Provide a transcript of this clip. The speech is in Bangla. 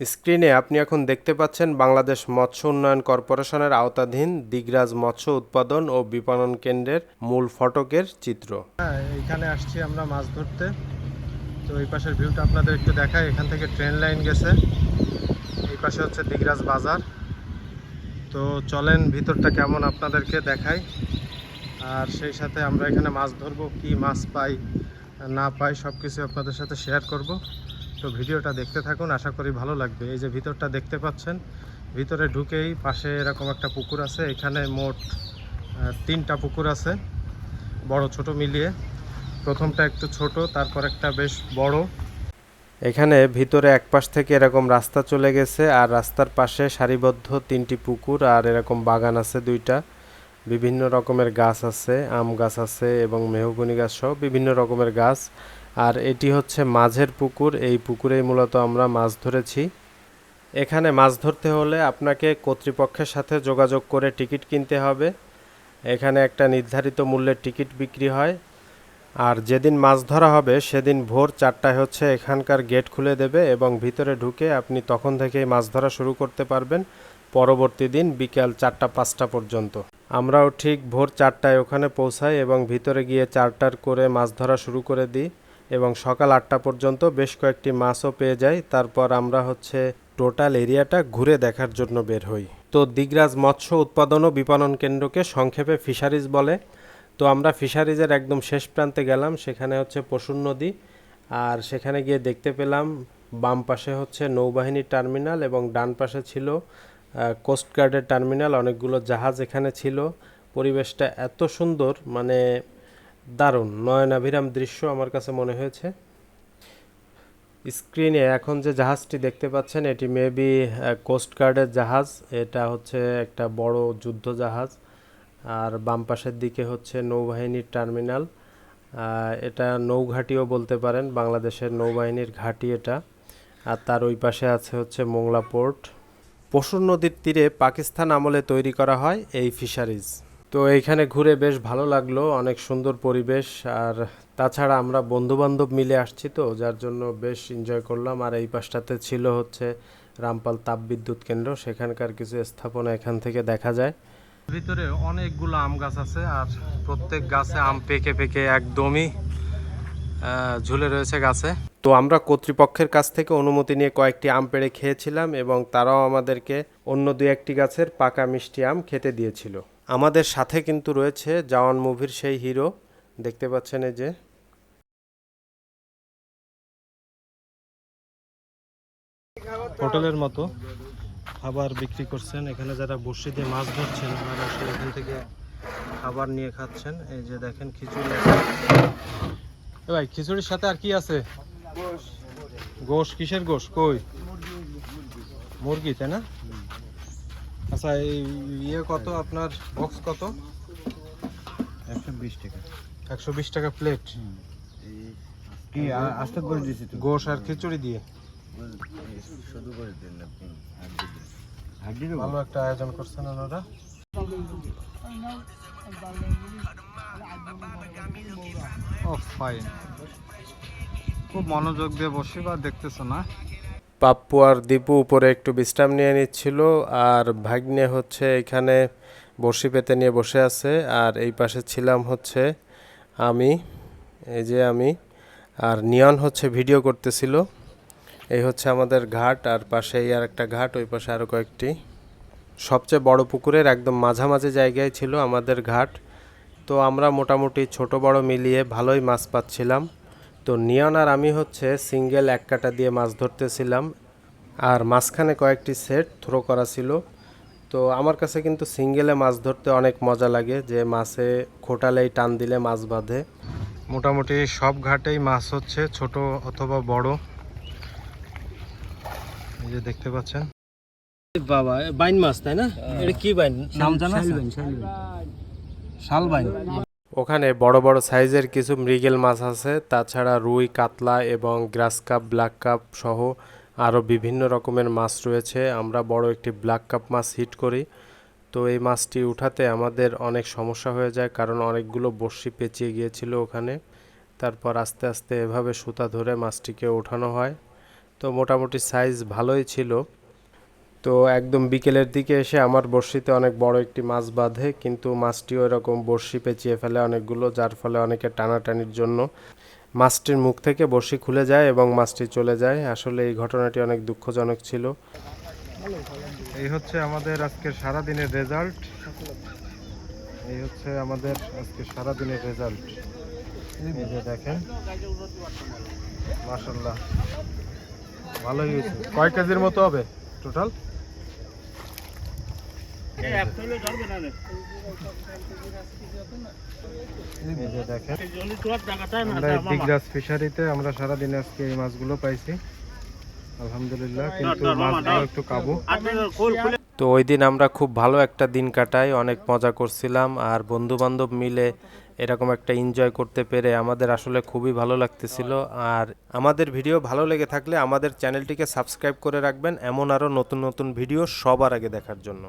স্ক্রিনে আপনি এখন দেখতে পাচ্ছেন বাংলাদেশ মৎস্য উন্নয়ন কর্পোরেশনের আওতাধীন দিগরাজ মৎস্য উৎপাদন ও বিপণন কেন্দ্রের মূল ফটকের চিত্র। হ্যাঁ এখানে আসছি আমরা মাছ ধরতে। তো এই পাশের ভিউটা আপনাদের একটু দেখাই। এখান থেকে ট্রেন লাইন গেছে। এই পাশে হচ্ছে দিগরাজ বাজার। তো চলেন ভিতরটা কেমন আপনাদেরকে দেখাই। আর সেই সাথে আমরা এখানে মাছ ধরবো, কি মাছ পাই, না পাই সব কিছু আপনাদের সাথে শেয়ার করব। তো ভিডিওটা দেখতে থাকুন, আশা করি ভালো লাগবে। এই যে ভিতরটা দেখতে পাচ্ছেন, ভিতরে ঢুকেই পাশে এরকম একটা পুকুর আছে, এখানে মোট তিনটা পুকুর আছে, বড় ছোট মিলিয়ে। প্রথমটা একটু ছোট, তারপর একটা বেশ বড়। এখানে ভিতরে এক পাশ থেকে এরকম রাস্তা চলে গেছে, আর রাস্তার পাশে সারিবদ্ধ তিনটি পুকুর, আর এরকম বাগান আছে দুইটা। বিভিন্ন রকমের গাছ আছে, আম গাছ আছে এবং মেহগনি গাছ সহ বিভিন্ন রকমের গাছ। আর এটি হচ্ছে মাঝের পুকুর। এই পুকুরেই মূলত আমরা মাছ ধরেছি। এখানে মাছ ধরতে হলে আপনাকে কর্তৃপক্ষের সাথে যোগাযোগ করে টিকিট কিনতে হবে। এখানে একটা নির্ধারিত মূল্যের টিকিট বিক্রি হয়। আর যেদিন মাছ ধরা হবে, সেদিন ভোর চারটায় হচ্ছে এখানকার গেট খুলে দেবে এবং ভিতরে ঢুকে আপনি তখন থেকেই মাছ ধরা শুরু করতে পারবেন। পরবর্তী দিন বিকাল চারটা, পাঁচটা পর্যন্ত। আমরাও ঠিক ভোর চারটায় ওখানে পৌঁছাই এবং ভিতরে গিয়ে চারটার করে মাছ ধরা শুরু করে দিই। এবং সকাল আটটা পর্যন্ত বেশ কয়েকটি মাছও পেয়ে যাই। তারপর আমরা হচ্ছে টোটাল এরিয়াটা ঘুরে দেখার জন্য বের হই। তো দিগরাজ মৎস্য উৎপাদন ও বিপণন কেন্দ্রকে সংক্ষেপে ফিশারিজ বলে। তো আমরা ফিশারিজের একদম শেষ প্রান্তে গেলাম, সেখানে হচ্ছে পশুর নদী। আর সেখানে গিয়ে দেখতে পেলাম বাম পাশে হচ্ছে নৌবাহিনীর টার্মিনাল এবং ডান পাশে ছিল কোস্টগার্ডের টার্মিনাল। অনেকগুলো জাহাজ এখানে ছিল। পরিবেশটা এত সুন্দর মানে দারুণ, নয়নাভিরাম দৃশ্য আমার কাছে মনে হয়েছে। স্ক্রিনে এখন যে জাহাজটি দেখতে পাচ্ছেন, এটি মেবি কোস্টগার্ডের জাহাজ। এটা হচ্ছে একটা বড় যুদ্ধ জাহাজ। আর বাম পাশের দিকে হচ্ছে নৌবাহিনীর টার্মিনাল। এটা নৌঘাটিও বলতে পারেন, বাংলাদেশের নৌবাহিনীর ঘাঁটি এটা। আর তার ওই পাশে আছে হচ্ছে মোংলা পোর্ট। পশুর নদীর তীরে পাকিস্তান আমলে তৈরি করা হয় এই ফিশারিজ তো এইখানে ঘুরে বেশ ভালো লাগল অনেক সুন্দর পরিবেশ। আর তাছাড়া আমরা বন্ধু বান্ধব মিলে আসছি তো যার জন্য বেশ এনজয় করলাম। আর এই পাশটাতে ছিল হচ্ছে রামপাল তাপবিদ্যুৎ কেন্দ্র সেখানকার কিছু স্থাপনা এখান থেকে দেখা যায়। ভিতরে অনেকগুলো আম গাছ আছে আর প্রত্যেক গাছে আম পেকে পেকে একদমই ঝুলে রয়েছে গাছে। তো আমরা কর্তৃপক্ষের কাছ থেকে অনুমতি নিয়ে কয়েকটি আম পেড়ে খেয়েছিলাম এবং তারাও আমাদেরকে অন্য দু একটি গাছের পাকা মিষ্টি আম খেতে দিয়েছিল। আমাদের সাথে কিন্তু রয়েছে জওয়ান মুভির সেই হিরো। দেখতে পাচ্ছেন এই যে। হোটেলের মতো খাবার বিক্রি করছেন। এখানে যারা বসে দিয়ে মাছ ধরছেন ওনারা আসলে এখান থেকে খাবার নিয়ে খাচ্ছেন। এই যে দেখেন খিচুড়ি। আছে এ ভাই খিচুড়ির সাথে আর কি আছে? গোশ কিসের গোশ? কই? মুরগি তাই না? আচ্ছা এই ইয়ে কত? আপনার বক্স কত? একশো বিশ টাকা। একশো বিশ টাকা প্লেট কি আ- আস্তে করে দিয়েছি তো? গোশ আর খিচুড়ি দিয়ে। শুধু করে দিন আপনি ভালো একটা আয়োজন করছেন ওনারা। ও ফাইন খুব মনোযোগ দিয়ে বসে বা দেখতেছো না? পাপ্পু আর দীপু উপরে একটু বিশ্রাম নিয়ে নিচ্ছিল, আর ভাগ্নে হচ্ছে এখানে বড়শি পেতে নিয়ে বসে আছে, আর এই পাশে ছিলাম হচ্ছে আমি, এই যে আমি, আর নিয়ন হচ্ছে ভিডিও করতেছিল। এই হচ্ছে আমাদের ঘাট, আর পাশে আর একটা ঘাট, ওই পাশে আরও কয়েকটি। সবচেয়ে বড় পুকুরের একদম মাঝামাঝি জায়গায় ছিল আমাদের ঘাট। তো আমরা মোটামুটি ছোট বড় মিলিয়ে ভালোই মাছ পাচ্ছিলাম। তো নিয়ন আর আমি হচ্ছে সিঙ্গেল এক কাটা দিয়ে মাছ ধরতেছিলাম। আর মাঝখানে কয়েকটি সেট থ্রো করা ছিল। তো আমার কাছে কিন্তু সিঙ্গেলে মাছ ধরতে অনেক মজা লাগে যে মাছে খোটালেই টান দিলে মাছ বাঁধে। মোটামুটি সব ঘাটেই মাছ হচ্ছে ছোট অথবা বড়। এই যে দেখতে পাচ্ছেন। বাবা বাইন মাছ তাই না? এটা কি বাইন? নাম জানা শাল বাইন ওখানে বড় বড় সাইজের কিছু মৃগেল মাছ আছে, তাছাড়া রুই, কাতলা এবং গ্রাস কাপ, ব্ল্যাক কাপ সহ আরও বিভিন্ন রকমের মাছ রয়েছে। আমরা বড় একটি ব্ল্যাক কাপ মাছ হিট করি। তো এই মাছটি উঠাতে আমাদের অনেক সমস্যা হয়ে যায়, কারণ অনেকগুলো বড়শি পেঁচিয়ে গিয়েছিল ওখানে। তারপর আস্তে আস্তে এভাবে সুতা ধরে মাছটিকে ওঠানো হয়। তো মোটামুটি সাইজ ভালোই ছিল। তো একদম বিকেলের দিকে এসে আমার বড়শিতে অনেক বড় একটি মাছ বাঁধে, কিন্তু মাছটিও এরকম বড়শি পেঁচিয়ে ফেলে অনেকগুলো, যার ফলে অনেকে টানাটানির জন্য মাছটির মুখ থেকে বড়শি খুলে যায় এবং মাছটি চলে যায়। আসলে এই ঘটনাটি অনেক দুঃখজনক ছিল। এই হচ্ছে আমাদের আজকে সারা দিনের রেজাল্ট। এই হচ্ছে আমাদের আজকে সারা দিনের রেজাল্ট। এই যে দেখেন মাশাল্লাহ ভালোই হয়েছে। কয় কেজির মতো হবে? টোটাল। দিগরাজ ফিশারিতে আমরা সারাদিন আজকে এই মাছগুলো পাইছি। আলহামদুলিল্লাহ কিন্তু মাছগুলো একটু কাবু তো ওই দিন আমরা খুব ভালো একটা দিন কাটাই অনেক মজা করছিলাম আর বন্ধু বান্ধব মিলে এরকম একটা এনজয় করতে পেরে আমাদের আসলে খুবই ভালো লাগতেছিল। আর আমাদের ভিডিও ভালো লেগে থাকলে আমাদের চ্যানেলটিকে সাবস্ক্রাইব করে রাখবেন। এমন আরও নতুন নতুন ভিডিও সবার আগে দেখার জন্য।